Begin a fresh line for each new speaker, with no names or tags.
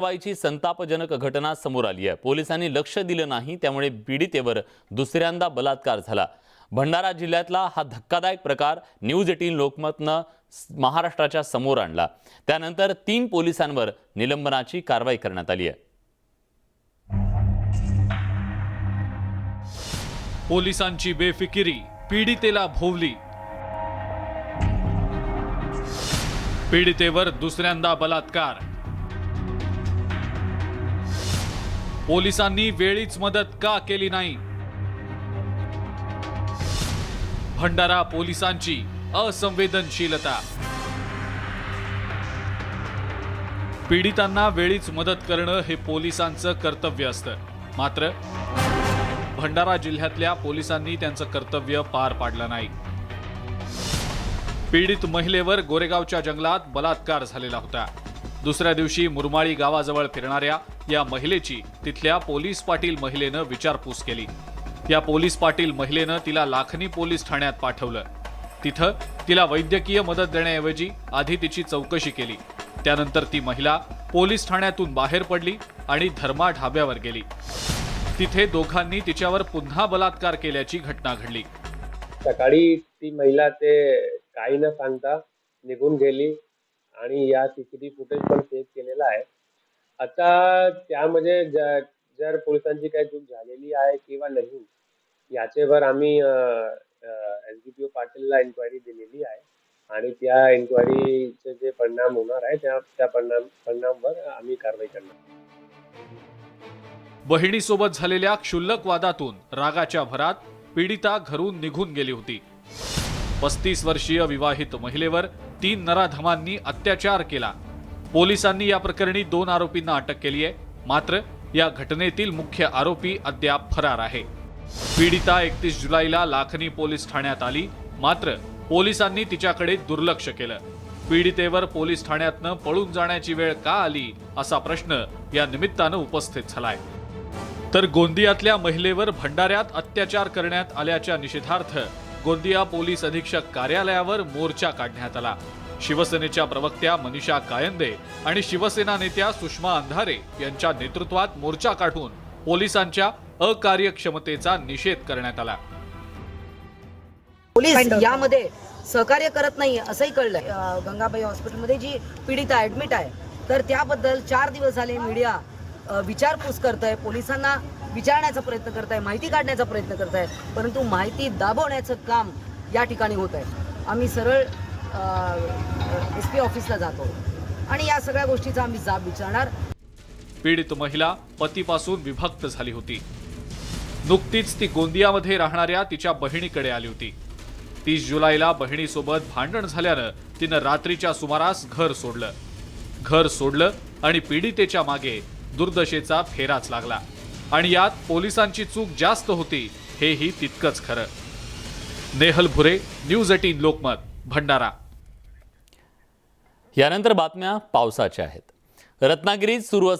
कारवाईची संतापजनक घटना समोर आली आहे. पोलिसांनी लक्ष दिलं नाही त्यामुळे पीडितेवर दुसऱ्यांदा बलात्कार झाला. भंडारा जिल्ह्यातला हा धक्कादायक प्रकार न्यूज एटीन लोकमतनं महाराष्ट्राच्या समोर आणला. त्यानंतर तीन पोलिसांवर निलंबनाची कारवाई करण्यात आली आहे.
पोलिसांची बेफिकिरी पीडितेला भोवली. पीडितेवर दुसऱ्यांदा बलात्कार. पोलिसांनी वेळीच मदत का केली नाही? भंडारा पोलिसांची असंवेदनशीलता. पीडितांना वेळीच मदत करणं हे पोलिसांचं कर्तव्य असतं. मात्र भंडारा जिल्ह्यातल्या पोलिसांनी त्यांचं कर्तव्य पार पाडलं नाही. पीडित महिलेवर गोरेगावच्या जंगलात बलात्कार झालेला होता. दुसऱ्या दिवशी मुरमाळी गावाजवळ फिरणाऱ्या या महिलेची तिथल्या पोलीस पाटील महिलेनं विचारपूस केली. या पोलीस पाटील महिलेनं तिला लाखनी पोलीस ठाण्यात पाठवलं. तिथं तिला वैद्यकीय मदत देण्याऐवजी आधी तिची चौकशी केली. त्यानंतर ती महिला पोलीस ठाण्यातून बाहेर पडली आणि धर्मा ढाब्यावर गेली. तिथे दोघांनी तिच्यावर पुन्हा बलात्कार केल्याची घटना घडली.
सकाळी ती महिला ते काही न सांगता निघून गेली. आणि या सीसीटीव्ही फुटेज पण सेव्ह केलेला आहे. आता त्यामध्ये जर पोलिसांची काही चूक झालेली आहे किंवा नाही याच्यावर आम्ही एस डी पी ओ पाटीलला इन्क्वायरी दिलेली आहे. आणि त्या इन्क्वायरीचे जे परिणाम होणार आहे त्या त्या परिणाम परिणामवर आम्ही कारवाई करणार.
बहिणीसोबत झालेल्या क्षुल्लक वादातून रागाच्या भरात पीडिता घरून निघून गेली होती. पस्तीस वर्षीय विवाहित महिलेवर तीन नराधमांनी अत्याचार केला. पोलिसांनी या प्रकरणी दोन आरोपींना अटक केली आहे. मात्र या घटनेतील मुख्य आरोपी अद्याप फरार आहे. पीडिता एकतीस जुलैला लाखनी पोलीस ठाण्यात आली. मात्र पोलिसांनी तिच्याकडे दुर्लक्ष केलं. पीडितेवर पोलीस ठाण्यातनं पळून जाण्याची वेळ का आली असा प्रश्न या निमित्तानं उपस्थित झालाय. तर गोंदियातल्या महिलेवर भंडाऱ्यात अत्याचार करण्यात आल्याच्या निषेधार्थ गोंदिया पोलीस अधीक्षक कार्यालयावर मोर्चा काढण्यात आला. शिवसेनेच्या प्रवक्त्या मनीषा कायंदे आणि शिवसेना नेत्या सुषमा अंधारे यांच्या नेतृत्वात मोर्चा काढून पोलिसांच्या अकार्यक्षमतेचा निषेध करण्यात आला.
पोलीस यामध्ये सहकार्य करत नाही असंही कळलंय. गंगाबाई हॉस्पिटलमध्ये जी पीडिता ऍडमिट आहे तर त्याबद्दल चार दिवस झाले मीडिया विचारपूस करत आहे पोलिसांना विचारण्याचा प्रयत्न करत आहे माहिती काढण्याचा प्रयत्न करत आहे परंतु माहिती दाबवण्याचं काम या ठिकाणी होत आहे आम्ही सरळ एस पी ऑफिसला जातो आणि या सगळ्या गोष्टीचा आम्ही जाब विचारणार.
पीडित महिला पतीपासून विभक्त झाली होती. नुकतीच ती गोंदियामध्ये राहणाऱ्या तिच्या बहिणीकडे आली होती. तीस जुलैला बहिणीसोबत भांडण झाल्यानं तिनं रात्रीच्या सुमारास घर सोडलं. घर सोडलं आणि पीडितेच्या मागे दुर्दशेचा फेराच लागला. आणि यात पोलिसांची चूक जास्त होती हेही तितकंच खरं. Nehal Bhure news eighteen Lokmat Bhandara.
यानंतर बातम्या पावसाच्या आहेत. रत्नागिरीत सुरू